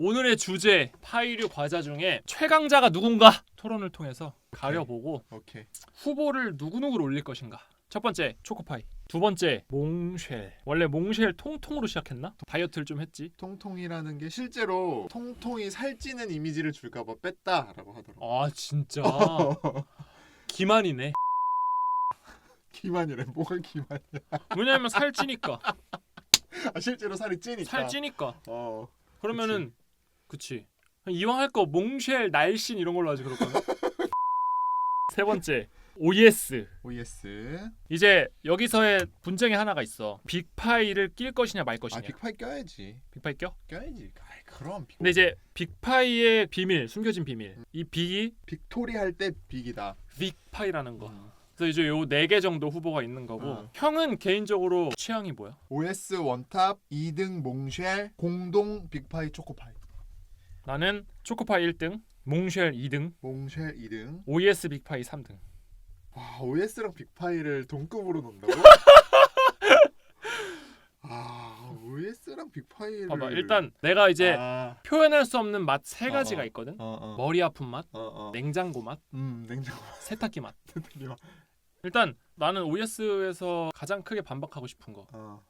오늘의 주제 파이류 과자 중에 최강자가 누군가 토론을 통해서 가려보고 오케이. 후보를 누구누구를 올릴 것인가. 첫 번째 초코파이. 두 번째 몽쉘. 원래 몽쉘 통통으로 시작했나? 다이어트를 좀 했지. 통통이라는 게 실제로 통통이 살찌는 이미지를 줄까봐 뺐다라고 하더라고. 아 진짜. 기만이네. 기만이래. 뭐가 기만이야? 왜냐면 살찌니까. 아, 실제로 살이 찌니까. 살찌니까. 어. 그러면은 그치. 이왕 할 거 몽쉘 날씬 이런 걸로 하지 그럴 거면. 세 번째 OS. OS. 이제 여기서의 분쟁이 하나가 있어. 빅파이를 낄 것이냐 말아 것이냐. 빅파이 껴야지. 빅파이 껴? 껴야지. 아이 그럼 빅. 근데 이제 빅파이의 비밀, 숨겨진 비밀. 이 빅이 빅토리 할 때 빅이다. 빅파이라는 거. 음. 그래서 이제 요 네 개 정도 후보가 있는 거고. 어. 형은 개인적으로 취향이 뭐야? OS 원탑 2등 몽쉘 공동 빅파이 초코파이. 나는 초코파이 1등, 몽쉘 2등, 몽쉘 2등. OS 빅파이 3등. 와 OS랑 빅파이를 동급으로 놓는다고? 아 OS랑 빅파이를 봐봐. 일단 내가 이제 아, 표현할 수 없는 맛세 어, 가지가 어. 있거든. 어, 어. 머리 아픈 맛, 어, 어. 냉장고 맛, 음 냉장고 세탁기 맛. 일단 나는 OS에서 가장 크게 반박하고 싶은 거. 어.